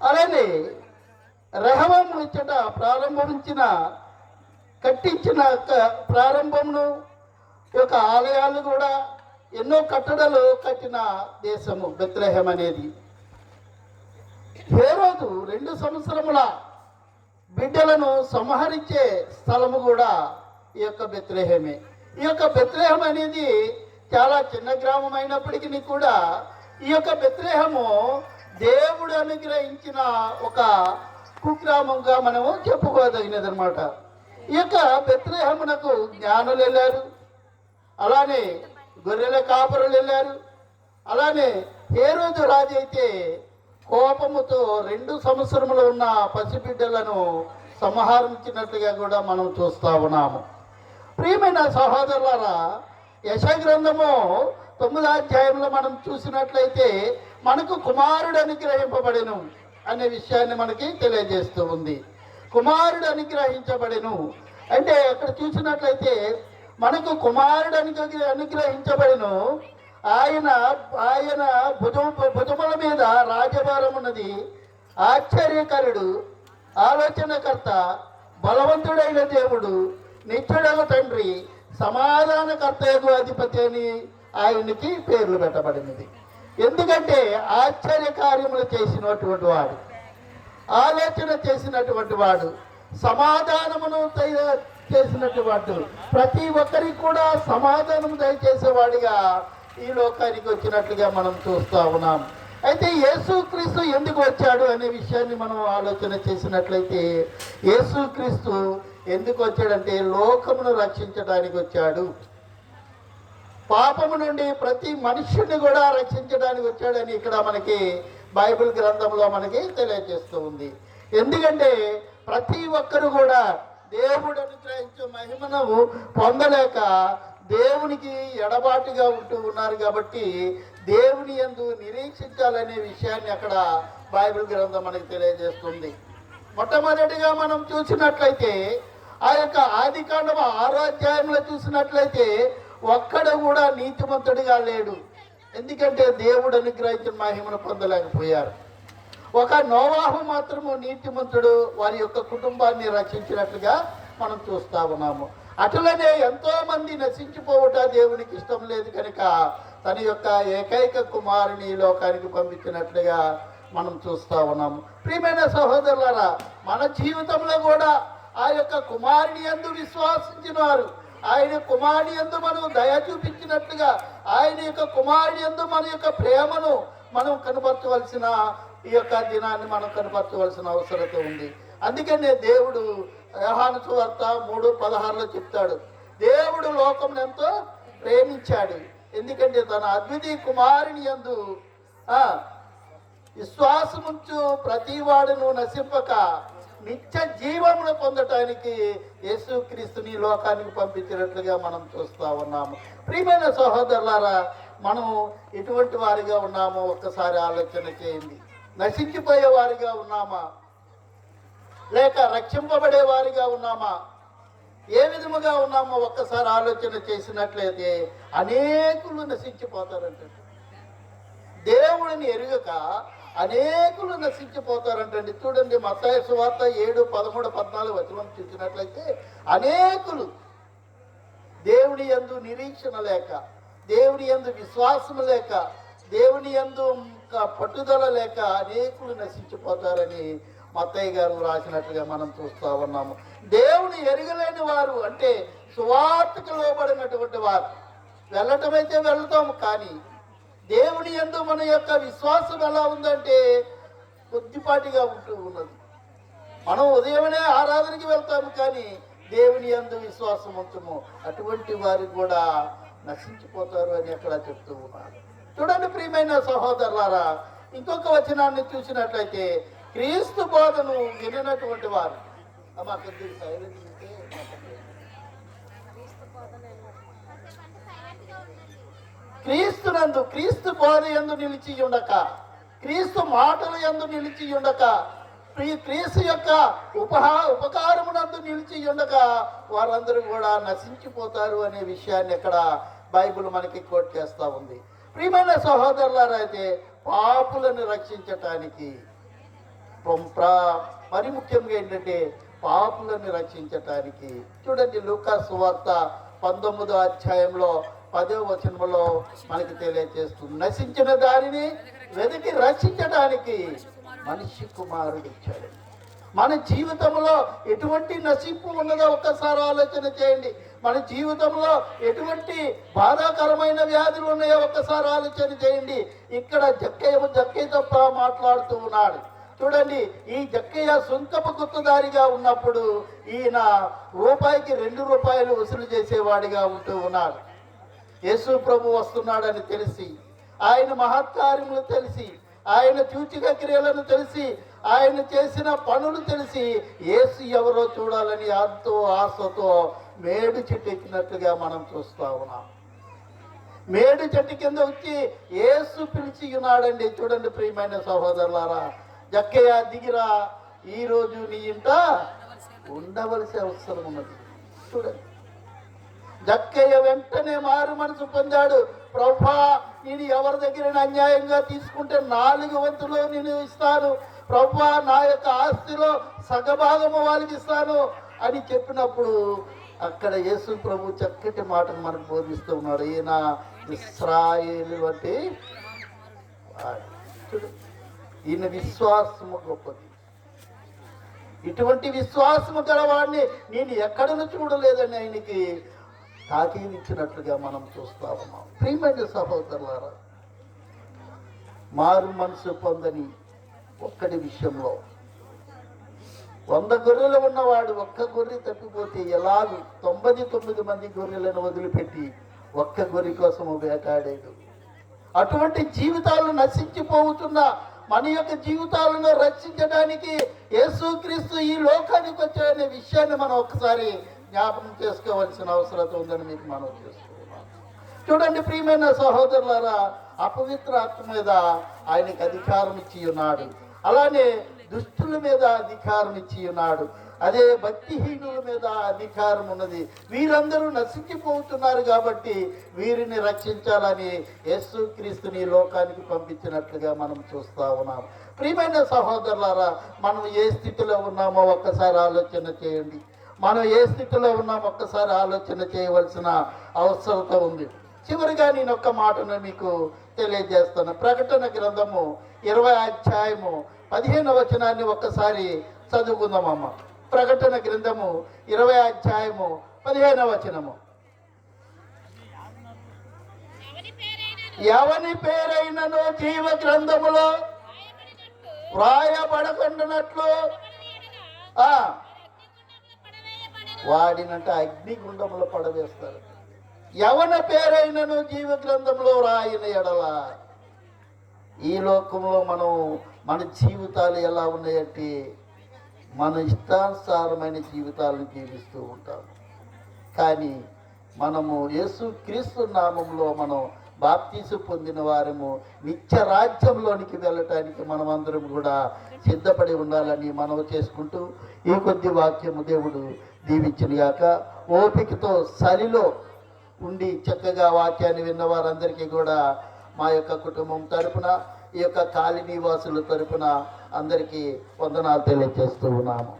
అలానే రహవం ఇచ్చట ప్రారంభించిన కట్టించిన ప్రారంభంను ప్రారంభమును యొక్క ఆలయాలు కూడా ఎన్నో కట్టడలు కట్టిన దేశము బెత్లెహం అనేది. హేరోదు రెండు సంవత్సరముల బిడ్డలను సంహరించే స్థలము కూడా ఈ యొక్క బెత్లెహమే. ఈ యొక్క బెత్లెహం అనేది చాలా చిన్న గ్రామం అయినప్పటికీ కూడా ఈ యొక్క బెత్లెహము దేవుడు అనుగ్రహించిన ఒక కుగ్రామంగా మనము చెప్పుకోదగినది అనమాట ఈ యొక్క జ్ఞానులు వెళ్ళారు అలానే గొర్రెల కాపరులు వెళ్ళారు అలానే హేరోదు రాజు అయితే కోపముతో రెండు సంవత్సరములు ఉన్న పసిబిడ్డలను సంహరించినట్లుగా కూడా మనం చూస్తూ ఉన్నాము. ప్రియమైన సహోదరులారా యశ గ్రంథము తొమ్మిదో అధ్యాయంలో మనం చూసినట్లయితే మనకు కుమారుడు అనుగ్రహింపబడెను అనే విషయాన్ని మనకి తెలియజేస్తూ ఉంది. కుమారుడు అనుగ్రహించబడెను. అంటే అక్కడ చూసినట్లయితే మనకు కుమారుడు అనుగ్ర అనుగ్రహించబడెను. ఆయన ఆయన భుజం భుజముల మీద రాజభారం ఉన్నది. ఆశ్చర్యకరుడు ఆలోచనకర్త బలవంతుడైన దేవుడు నిత్యుడల తండ్రి సమాధానకర్తయగు అధిపతి అని ఆయనకి పేర్లు పెట్టబడినది. ఎందుకంటే ఆశ్చర్య కార్యములు చేసినటువంటి వాడు ఆలోచన చేసినటువంటి వాడు సమాధానమును చేసినటువంటి ప్రతి ఒక్కరికి కూడా సమాధానం దయచేసేవాడిగా ఈ లోకానికి వచ్చినట్లుగా మనం చూస్తూ ఉన్నాం. అయితే యేసుక్రీస్తు ఎందుకు వచ్చాడు అనే విషయాన్ని మనం ఆలోచన చేసినట్లయితే యేసుక్రీస్తు ఎందుకు వచ్చాడంటే లోకమును రక్షించడానికి వచ్చాడు. పాపము నుండి ప్రతి మనుష్యుని కూడా రక్షించడానికి వచ్చాడని ఇక్కడ మనకి బైబిల్ గ్రంథంలో మనకి తెలియజేస్తూ ఉంది. ఎందుకంటే ప్రతి ఒక్కరు కూడా దేవుడు అనుగ్రహించే మహిమను పొందలేక దేవునికి ఎడబాటుగా ఉంటూ ఉన్నారు కాబట్టి దేవుని ఎందు నిరీక్షించాలనే విషయాన్ని అక్కడ బైబిల్ గ్రంథం మనకి తెలియజేస్తుంది. మొట్టమొదటిగా మనం చూసినట్లయితే ఆ యొక్క ఆది కాండం ఆరో అధ్యాయంలో చూసినట్లయితే ఒక్కడ కూడా నీతిమంతుడిగా లేడు. ఎందుకంటే దేవుడు అనుగ్రహించిన మహిమను పొందలేకపోయారు. ఒక నోవాహు మాత్రము నీతిమంతుడు వారి యొక్క కుటుంబాన్ని రక్షించినట్లుగా మనం చూస్తా ఉన్నాము. అట్లనే ఎంతో మంది నశించిపోవుట దేవునికి ఇష్టం లేదు కనుక తన యొక్క ఏకైక కుమారుని లోకానికి పంపించినట్లుగా మనం చూస్తా ఉన్నాము. ప్రియమైన సహోదరులారా మన జీవితంలో కూడా ఆ యొక్క కుమారుని ఎందు విశ్వాసించిన వారు ఆయన కుమారుని ఎందు మనం దయ చూపించినట్లుగా ఆయన యొక్క కుమారుని ఎందు మన యొక్క ప్రేమను మనం కనపరచవలసిన ఈ యొక్క దినాన్ని మనం కనపరచవలసిన అవసరత ఉంది. అందుకనే దేవుడు యోహాను సువార్త మూడు పదహారులో చెప్తాడు. దేవుడు లోకం ఎంతో ప్రేమించాడు. ఎందుకంటే తన అద్వితీయ కుమారుని యందు విశ్వాసముంచు ప్రతివాడును నశింపక నిత్య జీవమును పొందటానికి యేసుక్రీస్తుని లోకానికి పంపించినట్లుగా మనం చూస్తా ఉన్నాము. ప్రియమైన సహోదరులారా మనము ఎటువంటి వారిగా ఉన్నామో. ఒక్కసారి ఆలోచన చేయండి. నశించిపోయే వారిగా ఉన్నామా? లేక రక్షింపబడే వారిగా ఉన్నామా? ఏ విధముగా ఉన్నామో ఒక్కసారి ఆలోచన చేసినట్లయితే అనేకులు నశించిపోతారంట. దేవుడిని ఎరుగక అనేకులు నశించిపోతారంటండి. చూడండి మత్తాయ సువార్త ఏడు పదమూడు పద్నాలుగు వచనం చూసినట్లయితే అనేకులు దేవుని యందు నిరీక్షణ లేక దేవుని యందు విశ్వాసం లేక దేవుని యందు ఇంకా పట్టుదల లేక అనేకులు నశించిపోతారని మత్తయ్య గారు రాసినట్లుగా మనం చూస్తూ ఉన్నాము. దేవుని ఎరగలేని వారు అంటే సువార్తకు లోబడినటువంటి వారు. వెళ్ళటమైతే వెళ్తాము కానీ దేవుని యందు మన యొక్క విశ్వాసం ఎలా ఉందంటే కొద్దిపాటిగా ఉంటూ ఉన్నది. మనం ఉదయమే ఆరాధనకి వెళ్తాము కానీ దేవుని యందు విశ్వాసం ఉంచము. అటువంటి వారు కూడా నశించిపోతారు అని అక్కడ చెప్తూ ఉన్నారు. చూడండి ప్రియమైన సహోదరులారా ఇంకొక వచనాన్ని చూసినట్లయితే క్రీస్తు బోధను విననటువంటి వారు. అమ్మా కొద్దిగా క్రీస్తునందు క్రీస్తు బోధ ఎందు నిలిచి ఉండక క్రీస్తు మాటలు ఎందు నిలిచి ఉండక క్రీస్తు యొక్క ఉపహా ఉపకారమునందు నిలిచి ఉండక వారందరూ కూడా నశించిపోతారు అనే విషయాన్ని ఇక్కడ బైబిల్ మనకి కోట్ చేస్తూ ఉంది. ప్రియమైన సహోదరులారైతే పాపులను రక్షించటానికి మరి ముఖ్యంగా ఏంటంటే పాపులను రక్షించటానికి చూడండి లూకా సువార్త పంతొమ్మిదో అధ్యాయంలో పదో వచనంలో మనకి తెలియజేస్తుంది. నశించిన దానిని వెతికి రక్షించడానికి మనిషి కుమారుడు ఇచ్చాడు. మన జీవితంలో ఎటువంటి నశింపు ఉన్నదో ఒక్కసారి ఆలోచన చేయండి. మన జీవితంలో ఎటువంటి బాధాకరమైన వ్యాధులు ఉన్నాయో ఒక్కసారి ఆలోచన చేయండి. ఇక్కడ జక్కయ్య జక్కయ్య తప్ప మాట్లాడుతూ ఉన్నాడు. చూడండి ఈ జక్కయ్య సొంతపు గుర్తుదారిగా ఉన్నప్పుడు ఈయన రూపాయికి రెండు రూపాయలు వసూలు చేసేవాడిగా ఉంటూ ఉన్నాడు. యేసు ప్రభు వస్తున్నాడని తెలిసి ఆయన మహత్కార్యములు తెలిసి ఆయన చూచిక క్రియలను తెలిసి ఆయన చేసిన పనులు తెలిసి ఏసు ఎవరో చూడాలని ఎంతో ఆశతో మేడు చెట్టు ఎక్కినట్లుగా మనం చూస్తా ఉన్నాం. మేడు చెట్టు కింద వచ్చి ఏసు పిలిచి ఉన్నాడండి. చూడండి ప్రియమైన సహోదరులారా జక్కయ్య దిగిరా ఈ రోజు నీ ఇంట ఉండవలసిన అవసరం ఉన్నది. చూడండి. జక్కయ్య వెంటనే మారు మనసు పొందాడు. ప్రభా నేను ఎవరి దగ్గర అన్యాయంగా తీసుకుంటే నాలుగు వంతులు నేను ఇస్తాను. ప్రభా నా యొక్క ఆస్తిలో సగభాగము వాళ్ళకి ఇస్తాను అని చెప్పినప్పుడు అక్కడ యేసు ప్రభు చక్కటి మాటను మనకు బోధిస్తూ ఉన్నాడు. ఈయన ఇస్రాయేలు వంటి ఈయన విశ్వాసము గొప్పది. ఇటువంటి విశ్వాసము గలవాడిని నేను ఎక్కడను చూడలేదని ఆయనకి తాకీదించినట్లుగా మనం చూస్తా ఉన్నాం ప్రియమైన సహోదరులారా మారు మనసు పొందని ఒక్కటి విషయంలో వంద గొర్రెలు ఉన్నవాడు ఒక్క గొర్రె తప్పిపోతే ఎలాగూ తొంభై తొమ్మిది మంది గొర్రెలను వదిలిపెట్టి ఒక్క గొర్రె కోసము వేటాడాడు. అటువంటి జీవితాలు నశించిపోతున్న మన యొక్క జీవితాలను రక్షించడానికి యేసుక్రీస్తు ఈ లోకానికి వచ్చాడనే విషయాన్ని మనం ఒకసారి జ్ఞాపకం చేసుకోవాల్సిన అవసరం ఉందని మీకు మనం చేసుకున్నాం చూడండి ప్రియమైన సహోదరులారా అపవిత్ర ఆత్మ మీద ఆయనకి అధికారం ఇచ్చి ఉన్నాడు అలానే దుష్టుల మీద అధికారం ఇచ్చి ఉన్నాడు అదే భక్తిహీనుల మీద అధికారం ఉన్నది. వీరందరూ నశించిపోతున్నారు కాబట్టి వీరిని రక్షించాలని యేసుక్రీస్తుని లోకానికి పంపించినట్లుగా మనం చూస్తా ఉన్నాం. ప్రియమైన సహోదరులారా మనం ఏ స్థితిలో ఉన్నామో ఒక్కసారి ఆలోచన చేయండి. మనం ఏ స్థితిలో ఉన్నామో ఒక్కసారి ఆలోచన చేయవలసిన అవసరత ఉంది. చివరిగా నేను ఒక్క మాటను మీకు తెలియజేస్తాను. ప్రకటన గ్రంథము ఇరవై అధ్యాయము పదిహేను వచనాన్ని ఒక్కసారి చదువుకుందామమ్మ ప్రకటన గ్రంథము ఇరవై అధ్యాయము పదిహేను వచనము. ఎవని పేరైనను జీవ గ్రంథములో? వ్రాయబడకుండానట్లు ఎవరి ఎడల ఆ అగ్నిగుండంలో పడవేయబడెను. వాడినంట అగ్నిగుండంలో పడవేస్తారు. ఎవన పేరైనను జీవ గ్రంథంలో రాయిన ఎడల? ఈ లోకంలో మనం మన జీవితాలు ఎలా ఉన్నాయంటే మన ఇష్టానుసారమైన జీవితాలను జీవిస్తూ ఉంటాం కానీ మనము యేసు క్రీస్తు నామంలో మనం బాప్తీసు పొందిన వారము నిత్య రాజ్యంలోనికి వెళ్ళటానికి మనం అందరం కూడా సిద్ధపడి ఉండాలని మనవి చేసుకుంటూ ఈ కొద్ది వాక్యము దేవుడు దీవించినగాక ఓపికతో సరిలో ఉండి చక్కగా వాక్యాన్ని విన్న వారందరికీ కూడా మా యొక్క కుటుంబం తరపున ఈ యొక్క కాలనీ వాసుల తరపున అందరికీ వందనాలు తెలియజేస్తూ ఉన్నాము.